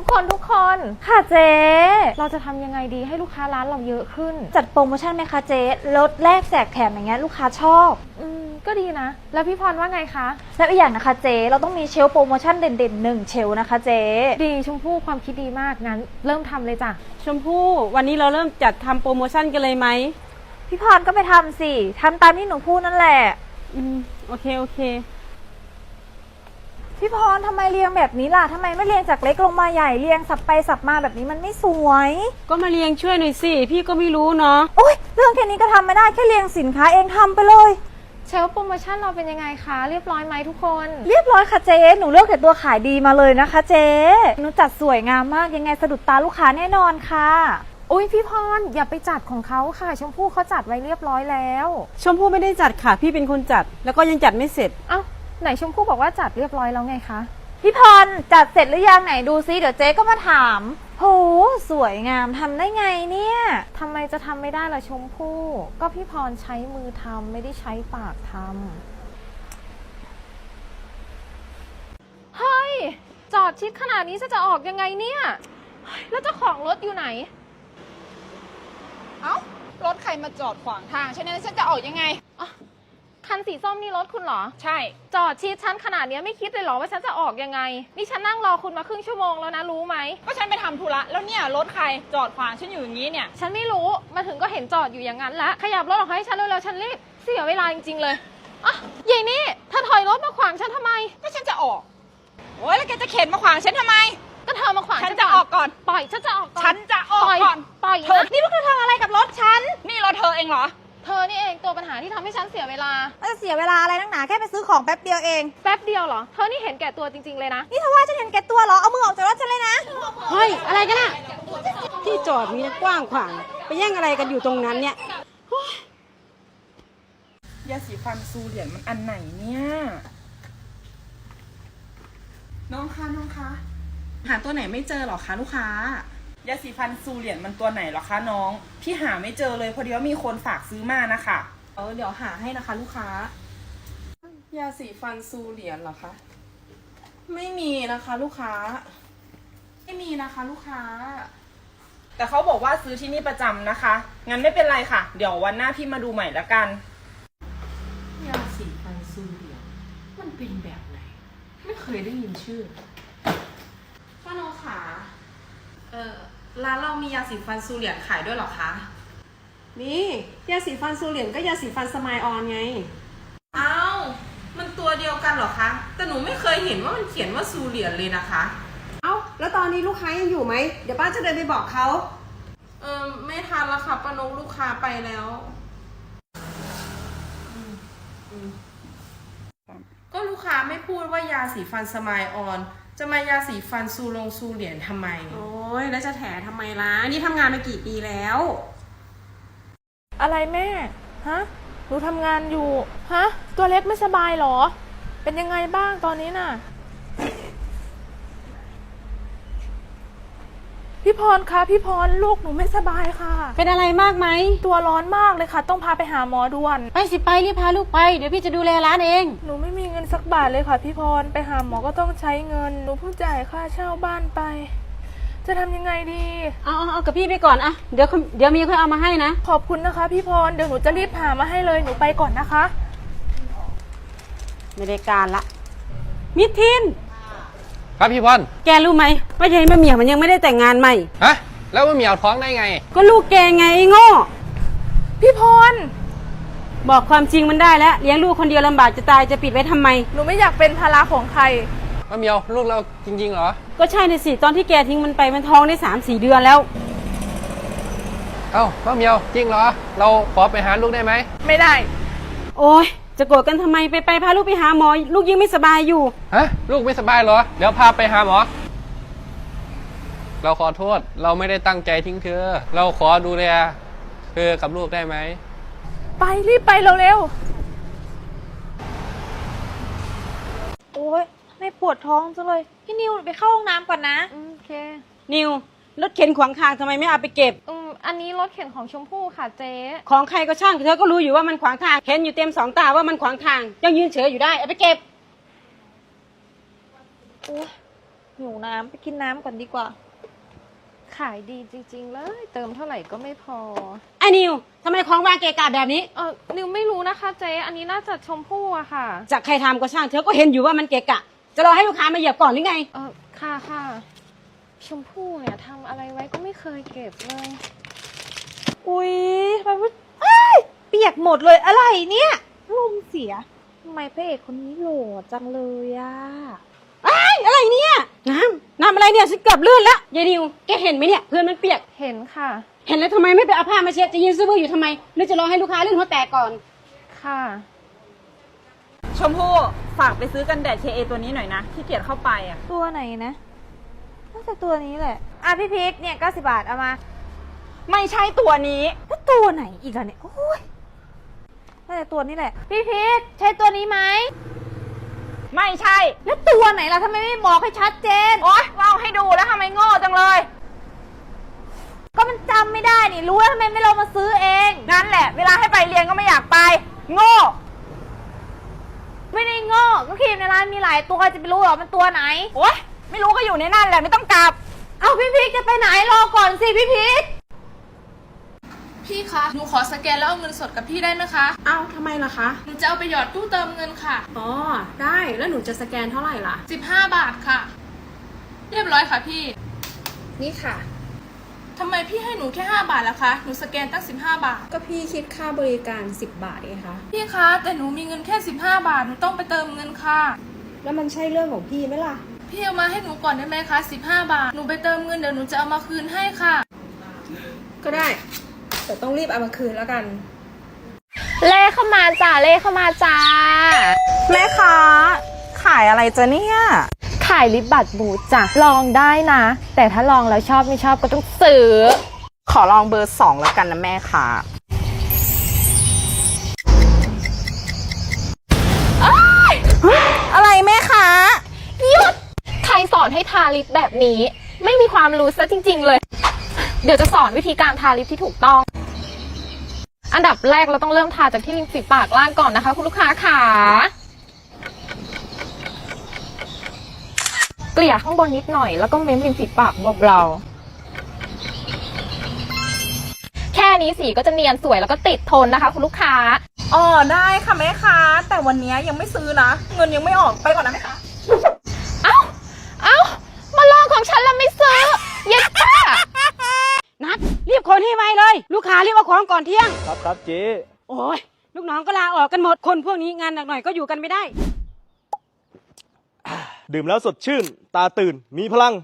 ทุกคนทุกคนค่ะเจ๊เราจะทำยังไงดีให้ลูกค้าร้านเราเยอะขึ้น จัดโปรโมชั่นไหมคะเจ๊ลดแลกแจกแถมอย่างเงี้ยลูกค้าชอบ อืมก็ดีนะ แล้วพี่พรว่าไงคะ แล้วอีกอย่างนะคะเจ๊เราต้องมีเชลฟ์โปรโมชั่นเด่นๆหนึ่งเชลฟ์นะคะเจ๊ดีชมพู่ความคิดดีมากงั้น เริ่มทำเลยจ้ะชมพู่วันนี้เราเริ่มจัดทำโปรโมชั่นกันเลยไหมพี่พรก็ไปทำสิทำตามที่หนูพูดนั่นแหละ อืมโอเคโอเค พี่พรทำไมเรียงแบบนี้ล่ะทำไมไม่เรียงจากเล็กลงมาใหญ่เรียงสับไปสับมาแบบนี้มันไม่สวย ก็มาเรียงช่วยหน่อยสิ พี่ก็ไม่รู้เนาะโอ๊ยเรื่องแค่นี้ก็ทำไม่ได้แค่เรียงสินค้าเองทำไปเลย เชลฟ์โปรโมชั่นเราเป็นยังไงคะ เรียบร้อยไหมทุกคน เรียบร้อยค่ะเจ๊หนูเลือกแต่ตัวขายดีมาเลยนะคะเจ๊หนูจัดสวยงามมากยังไงสะดุดตาลูกค้าแน่นอนค่ะ อุ้ยพี่พรอย่าไปจัดของเขาค่ะ ชมพู่เขาจัดไว้เรียบร้อยแล้ว ชมพู่ไม่ได้จัดค่ะ พี่เป็นคนจัด แล้วก็ยังจัดไม่เสร็จ เอ้า ไหนชมพู่บอกว่าจัดเรียบร้อยแล้วไงคะ พี่พรจัดเสร็จหรือยังไหนดูซิเดี๋ยวเจ๊ก็มาถามโหสวยงามทำได้ไงเนี่ย ทำไมจะทำไม่ได้ล่ะชมพู่ ก็พี่พรใช้มือทำไม่ได้ใช้ปากทำเฮ้ย จอดชิดขนาดนี้จะจะออกยังไงเนี่ย แล้วเจ้าของรถอยู่ไหน เอ้ารถใครมาจอดขวางทางฉะนั้นฉันจะออกยังไง คันสีส้มนี่รถคุณเหรอ ใช่ จอดชิดฉันขนาดเนี้ยไม่คิดเลยเหรอว่าฉันจะออกยังไง นี่ฉันนั่งรอคุณมาครึ่งชั่วโมงแล้วนะรู้ไหม ก็ฉันไปทำธุระแล้วเนี่ยรถใครจอดขวางฉันอยู่อย่างนี้เนี่ย ฉันไม่รู้ มาถึงก็เห็นจอดอยู่อย่างนั้นละ ขยับรถออกให้ฉันเร็วๆฉันรีบเสียเวลาจริงๆเลยอะยายนี่ถ้าถอยรถมาขวางฉันทำไม ก็ฉันจะออกโอ้ยแล้วแกจะเข็นมาขวางฉันทำไม ก็เธอมาขวางฉันจะออกก่อน ปล่อยฉันจะออกก่อน ฉันจะออกปล่อยก่อนปล่อยเธอนะนี่พวกเธอทำอะไรกับรถฉัน นี่รถเธอเองเหรอ เธอนี่เองตัวปัญหาที่ทำให้ฉันเสียเวลามันจะเสียเวลาอะไรนักหนาแค่ไปซื้อของแป๊บเดียวเอง แป๊บเดียวเหรอ เธอนี่เห็นแก่ตัวจริง ๆ เลยนะ นี่เธอว่าฉันเห็นแก่ตัวเหรอ เอามือออกจากรถฉันเลยนะ เฮ้ย อะไรกันอะที่จอดมีกว้างขวาง ไปแย่งอะไรกันอยู่ตรงนั้นเนี่ย ยาสีฟันซูเหรียญมันอันไหนเนี่ย น้องคะน้องคะ หาตัวไหนไม่เจอหรอคะลูกค้า ยาสีฟันซูเหรียญมันตัวไหนหรอคะน้อง พี่หาไม่เจอเลยพอดีว่ามีคนฝากซื้อมานะคะเออเดี๋ยวหาให้นะคะ ลูกค้า ยาสีฟันซูเหรียญเหรอคะ ไม่มีนะคะ ลูกค้า ไม่มีนะคะ ลูกค้า แต่เขาบอกว่าซื้อที่นี่ประจำนะคะ งั้นไม่เป็นไรค่ะ เดี๋ยววันหน้าพี่มาดูใหม่ละกัน ยาสีฟันซูเหลียงมันเป็นแบบไหน ไม่เคยได้ยินชื่อป้าโนขาเออ ร้านเรามียาสีฟันซูเหรียญขายด้วยเหรอคะ นี่ยาสีฟันซูเหรียญก็ยาสีฟันสมายออนไงอ้าวมันตัวเดียวกันเหรอคะ แต่หนูไม่เคยเห็นว่ามันเขียนว่าซูเหรียญเลยนะคะ เอ้า แล้วตอนนี้ลูกค้ายังอยู่ไหม เดี๋ยวป้าจะเดินไปบอกเขา เออไม่ทันแล้วค่ะป้านกลูกค้าไปแล้วก็ลูกค้าไม่พูดว่ายาสีฟันสมายออนจะมายาสีฟันซูลงซูเหรียญทำไม โอ้ยแล้วจะแถทำไมล่ะ นี่ทำงานมากี่ปีแล้ว อะไรแม่ ฮะ หนูทำงานอยู่ ฮะ ตัวเล็กไม่สบายเหรอ เป็นยังไงบ้างตอนนี้น่ะ พี่พรคะพี่พรลูกหนูไม่สบายค่ะ เป็นอะไรมากไหม ตัวร้อนมากเลยค่ะ ต้องพาไปหาหมอด่วน ไปสิไปรีบพาลูกไป เดี๋ยวพี่จะดูแลร้านเอง หนูไม่มีเงินสักบาทเลยค่ะ พี่พรไปหาหมอก็ต้องใช้เงิน หนูเพิ่งจ่ายค่าเช่าบ้านไป จะทำยังไงดี เอาเอาเอากับพี่ไปก่อนอะเดี๋ยวเดี๋ยวมีค่อยเอามาให้นะ ขอบคุณนะคะ พี่พรเดี๋ยวหนูจะรีบหามาให้เลยหนูไปก่อนนะคะ ไม่ได้การละ มิทิน ครับพี่พรแกรู้ไหมว่ายายมะเหมี่ยวมันยังไม่ได้แต่งงานใหม่ ฮะ แล้วว่าเหมียวท้องได้ไง ก็ลูกแกไงไอ้โง่ พี่พร บอกความจริงมันได้แล้วเลี้ยงลูกคนเดียวลำบากจะตายจะปิดไว้ทำไม หนูไม่อยากเป็นภาระของใครว่าเหมียวลูกเราจริงๆเหรอ ก็ใช่ในสิตอนที่แกทิ้งมันไปมันท้องได้สามสี่เดือนแล้ว เอ้าว่าเหมียวจริงเหรอ เราขอไปหาลูกได้ไหม ไม่ได้ โอ้ย จะโกรธกันทำไมไปไปพาลูกไปหาหมอ ลูกยังไม่สบายอยู่ ฮะลูกไม่สบายเหรอ เดี๋ยวพาไปหาหมอ เราขอโทษ เราไม่ได้ตั้งใจทิ้งเธอ เราขอดูแลเธอกับลูกได้ไหม ไปรีบไปเร็วโอ๊ยไม่ปวดท้องจังเลย พี่นิวไปเข้าห้องน้ำก่อนนะๆอืมโอเค นิว รถเข็นขวางทางทำไมไม่เอาไปเก็บ อืมอันนี้รถเข็นของชมพู่ค่ะเจ๊ ของใครก็ช่างเธอก็รู้อยู่ว่ามันขวางทาง เห็นอยู่เต็มสองตาว่ามันขวางทาง ยังยืนเฉยอยู่ได้เอาไปเก็บหิวน้ำไปกินน้ำก่อนดีกว่า ขายดีจริง ๆ เลย เติมเท่าไหร่ก็ไม่พอ ไอ้นิวทำไมของวางเกะกะแบบนี้ เออนิวไม่รู้นะคะเจ๊อันนี้น่าจะชมพู่อะค่ะ จากใครทำก็ช่างเธอก็เห็นอยู่ว่ามันเกะกะ จะรอให้ลูกค้ามาเหยียบก่อนหรือไง เออค่ะค่ะ ชมพู่เนี่ยทำอะไรไว้ก็ไม่เคยเก็บเลย อุ๊ยทำไมว่าเอ้ยเปียกหมดเลยอะไรเนี่ยลมเสียทำไมพระเอกคนนี้โหล่จังเลยอะไอ้ยอะไรเนี่ยน้ำน้ำอะไรเนี่ยฉันเกือบลื่นแล้วยายนิวแกเห็นไหมเนี่ยเพื่อนมันเปียก เห็นค่ะ เห็นแล้วทำไมไม่ไปเอาผ้ามาเช็ดจะยืนซื้อบื้ออยู่ทำไมหรือจะรอให้ลูกค้าลื่นหัวแตกก่อน ค่ะ ชมพู่ฝากไปซื้อกันแดด KA ตัวนี้หน่อยนะขี้เกียจเข้าไปอะ ตัวไหนนะ น่าจะตัวนี้แหละ อะพี่พิกเนี่ย90บาทเอามาไม่ใช่ตัวนี้ แล้วตัวไหนอีกอะเนี่ยโอ้ยน่าจะตัวนี้แหละ พี่พิกใช่ตัวนี้ไหมไม่ใช่ แล้วตัวไหนล่ะทำไมไม่บอกให้ชัดเจน โอ๊ยเล่าให้ดูแล้วทำไมโง่จังเลย ก็มันจำไม่ได้นี่รู้แล้วทำไมไม่ลองมาซื้อเองนั่นแหละ เวลาให้ไปเรียนก็ไม่อยากไป โง่ ไม่ได้โง่ก็ครีมในร้านมีหลายตัวจะไปรู้เหรอมันตัวไหน โอ๊ย ไม่รู้ก็อยู่ในนั่นแหละไม่ต้องกลับ เอาพี่พิกจะไปไหนรอก่อนสิพี่พิกพี่คะ หนูขอสแกนแล้วเอาเงินสดกับพี่ได้ไหมคะ เอ้าทำไมล่ะคะ หนูจะเอาไปหยอดตู้เติมเงินค่ะ อ๋อ ได้ แล้วหนูจะสแกนเท่าไหร่ล่ะ 15 บาทค่ะ เรียบร้อยค่ะพี่ นี่ค่ะ ทำไมพี่ให้หนูแค่ 5 บาทล่ะคะ หนูสแกนตั้ง 15 บาท ก็พี่คิดค่าบริการ 10 บาทเองคะพี่คะ แต่หนูมีเงินแค่ 15 บาท หนูต้องไปเติมเงินค่ะ แล้วมันใช่เรื่องของพี่ไหมล่ะ พี่เอามาให้หนูก่อนได้ไหมคะ15 บาท หนูไปเติมเงินเดี๋ยวหนูจะเอามาคืนให้ค่ะ ก็ได้ แต่ต้องรีบเอามาคืนแล้วกัน เล่เข้ามาจ้าเล่เข้ามาจ้า แม่ค้าขายอะไรจะเนี่ย ขายลิปบัตรบูทจ้ะลองได้นะ แต่ถ้าลองแล้วชอบไม่ชอบก็ต้องซื้อ ขอลองเบอร์สองแล้วกันนะแม่ค้า สอนให้ทาลิปแบบนี้ ไม่มีความรู้ซะจริง ๆ เลย เดี๋ยวจะสอนวิธีการทาลิปที่ถูกต้อง อันดับแรกเราต้องเริ่มทาจากที่ริมฝีปากล่างก่อนนะคะ คุณลูกค้าขาเกลี่ยข้างบนนิดหน่อยแล้วก็เม้มริมฝีปากเบาๆแค่นี้สีก็จะเนียนสวยแล้วก็ติดทนนะคะ คุณลูกค้าอ๋อได้ค่ะแม่ค้าแต่วันนี้ยังไม่ซื้อนะ เงินยังไม่ออกไปก่อนนะแม่ค้า เอ้า เอ้า มาลองของฉันแล้วไม่ซื้อเย็ดป้า นัดรีบคนให้ไว เลยลูกค้ารีบเอาของก่อนเที่ยง ครับครับเจ๊โอ้ยลูกน้องก็ลาออกกันหมดคนพวกนี้งานหนักหน่อยก็อยู่กันไม่ได้ ดื่มแล้วสดชื่น ตาตื่นมีพลัง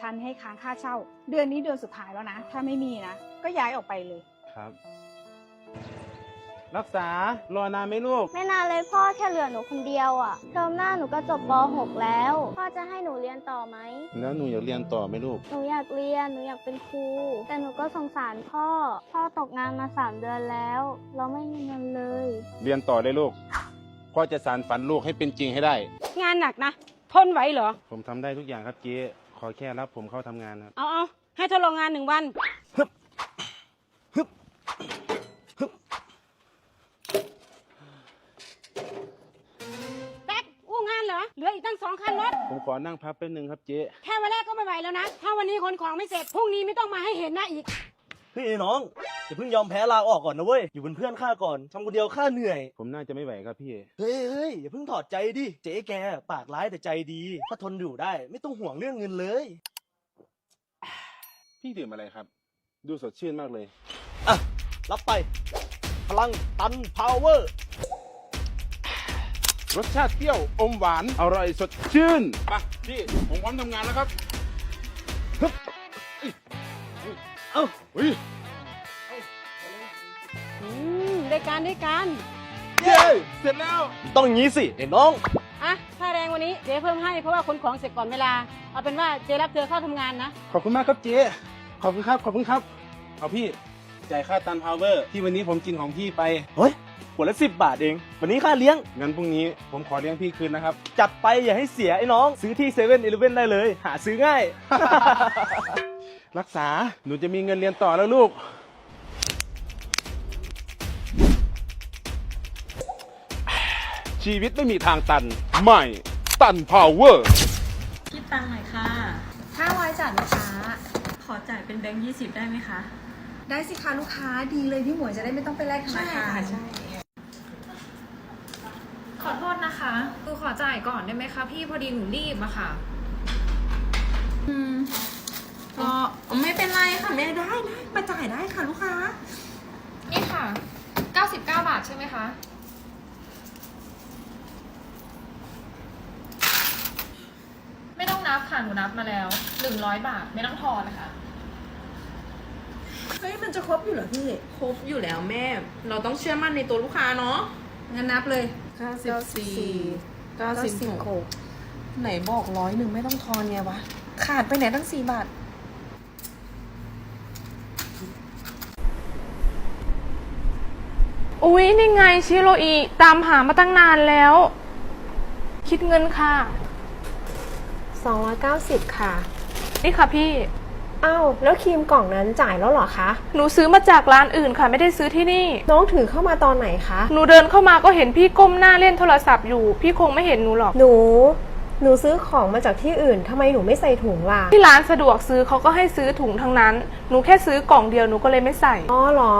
ฉันให้ค้างค่าเช่า เดือนนี้เดือนสุดท้ายแล้วนะ ถ้าไม่มีนะ ก็ย้ายออกไปเลย ครับ รักษารอนานไหมลูก ไม่นานเลยพ่อแค่เหลือหนูคนเดียวอะ่ะเทอมหน้าหนูก็จบป .6 แล้ว พ่อจะให้หนูเรียนต่อไหม แล้วหนูอยากเรียนต่อไหมลูก หนูอยากเรียน หนูอยากเป็นครู แต่หนูก็สงสารพ่อ พ่อตกงานมาสามเดือนแล้ว เราไม่มีเงินเลย เรียนต่อได้ลูก พ่อจะสานฝันลูกให้เป็นจริงให้ได้ งานหนักนะ ทนไหวเหรอ ผมทำได้ทุกอย่างครับเจ๊ขอแค่รับผมเข้าทำงานครับ เอาเอาให้ทดลองงานหนึ่งวันแป๊ก เหรอเหลืออีกตั้งสองคันรถ ผมขอนั่งพักแป๊บนึงครับเจ๊แค่วันแรกก็ไม่ไหวแล้วนะ ถ้าวันนี้ขนของไม่เสร็จพรุ่งนี้ไม่ต้องมาให้เห็นหน้าอีก เฮ้ยไอ้น้องอย่าเพิ่งยอมแพ้ลาออกก่อนนะเว้ยอยู่เป็นเพื่อนข้าก่อนทำคนเดียวข้าเหนื่อยผมน่าจะไม่ไหวครับพี่ เฮ้ยเฮ้ยอย่าเพิ่งถอดใจดิเจ๊แกปากร้ายแต่ใจดีถ้าทนอยู่ได้ ไม่ต้องห่วงเรื่องเงินเลย พี่ดื่มอะไรครับ ดูสดชื่นมากเลยอะรับไป พลังตันพาวเวอร์ รสชาติเปรี้ยวอมหวานอร่อยสดชื่นไปพี่ผมพร้อมทำงานแล้วครับฮึบเอ้าเฮ้ยอืมได้การได้การเย้เสร็จแล้วต้องอย่างนี้สิไอ้น้องอะค่าแรงวันนี้เจ๊เพิ่มให้เพราะว่าขนของเสร็จก่อนเวลา เอาเป็นว่าเจ๊รับเธอเข้าทำงานนะ ขอบคุณมากครับเจ๊ขอบคุณครับขอบคุณครับ เอาพี่จ่ายค่าตันพาวเวอร์ที่วันนี้ผมกินของพี่ไปเฮ้ย ขวดละสิบบาทเอง วันนี้ค่าเลี้ยง งั้นพรุ่งนี้ผมขอเลี้ยงพี่คืนนะครับ จัดไปอย่าให้เสียไอ้น้อง ซื้อที่เซเว่นอีเลฟเว่นได้เลย หาซื้อง่าย รักษาหนูจะมีเงินเรียนต่อแล้วลูก ชีวิตไม่มีทางตันใหม่ ตันพาวเวอร์ตังค์หน่อยค่ะห้าร้อยจัดลูกค้า ขอจ่ายเป็นแบงค์ยี่สิบได้ไหมคะ ได้สิคะลูกค้าดีเลยพี่หมวยจะได้ไม่ต้องไปแลกธนาคารข อโทษนะคะ คือขอจ่ายก่อนได้ไหมคะพี่พอดีหนูรีบอะค่ะ อืมก็ไม่เป็นไรค่ะไม่ได้ได้มาจ่ายได้ค่ะลูกค้า นี่ค่ะ 99 บาทใช่ไหมคะ ไม่ต้องนับค่ะหนูนับมาแล้ว 100 บาทไม่ต้องทอนนะคะ เฮ้ยมันจะครบอยู่เหรอพี่ ครบอยู่แล้วแม่ เราต้องเชื่อมั่นในตัวลูกค้าเนาะงั้นนับเลย เก้าสิบสี่เก้าสิบหกไหนบอกร้อยหนึ่งไม่ต้องทอนไงวะ ขาดไปไหนตั้งสี่บาทอุ๊ยนี่ไงชิโรอีตามหามาตั้งนานแล้ว คิดเงินค่ะ 290 ค่ะ นี่ค่ะพี่ อ้าวแล้วครีมกล่องนั้นจ่ายแล้วเหรอคะ หนูซื้อมาจากร้านอื่นค่ะไม่ได้ซื้อที่นี่ น้องถือเข้ามาตอนไหนคะ หนูเดินเข้ามาก็เห็นพี่ก้มหน้าเล่นโทรศัพท์อยู่ พี่คงไม่เห็นหนูหรอก หนู หนูซื้อของมาจากที่อื่นทำไมหนูไม่ใส่ถุงล่ะ ที่ร้านสะดวกซื้อเขาก็ให้ซื้อถุงทั้งนั้น หนูแค่ซื้อกล่องเดียวหนูก็เลยไม่ใส่ อ๋อเหรอ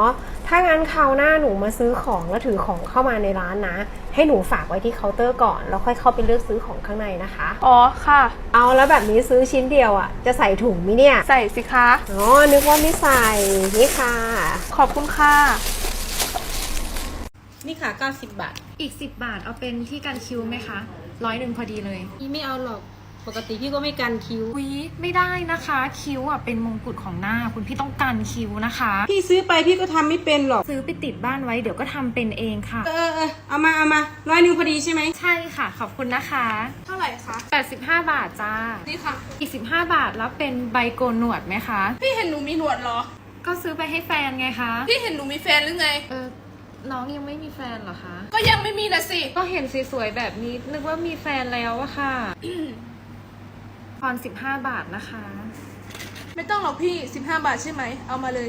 ถ้างั้นคราวหน้าหนูมาซื้อของแล้วถือของเข้ามาในร้านนะ ให้หนูฝากไว้ที่เคาน์เตอร์ก่อน แล้วค่อยเข้าไปเลือกซื้อของข้างในนะคะ อ๋อค่ะ เอาแล้วแบบนี้ซื้อชิ้นเดียวอะ จะใส่ถุงมิเนี่ย ใส่สิคะ อ๋อ นึกว่าไม่ใส่ นี่ค่ะ ขอบคุณค่ะ นี่ค่ะ 90 บาท อีก 10 บาทเอาเป็นที่กันคิวไหมคะร้อยหนึ่งพอดีเลยพี่ไม่เอาหรอก ปกติพี่ก็ไม่กันคิ้ว อุ๊ยไม่ได้นะคะ คิ้วอะเป็นมงกุฎของหน้า คุณพี่ต้องกันคิ้วนะคะ พี่ซื้อไปพี่ก็ทำไม่เป็นหรอก ซื้อไปติดบ้านไว้เดี๋ยวก็ทำเป็นเองค่ะ เออเออเอามาเอามาร้อยหนึ่งพอดีใช่ไหม ใช่ค่ะ ขอบคุณนะคะ เท่าไหร่คะ 85 บาทจ้า นี่ค่ะ อีก 15 บาทแล้วเป็นใบโกนหนวดไหมคะ พี่เห็นหนูมีหนวดเหรอ ก็ซื้อไปให้แฟนไงคะ พี่เห็นหนูมีแฟนหรือไง เออ น้องยังไม่มีแฟนเหรอคะ ก็ยังไม่มีนะสิ ก็เห็นสวยๆแบบนี้นึกว่ามีแฟนแล้วอะค่ะ พร15 บาทนะคะ ไม่ต้องหรอกพี่ 15 บาทใช่ไหม เอามาเลย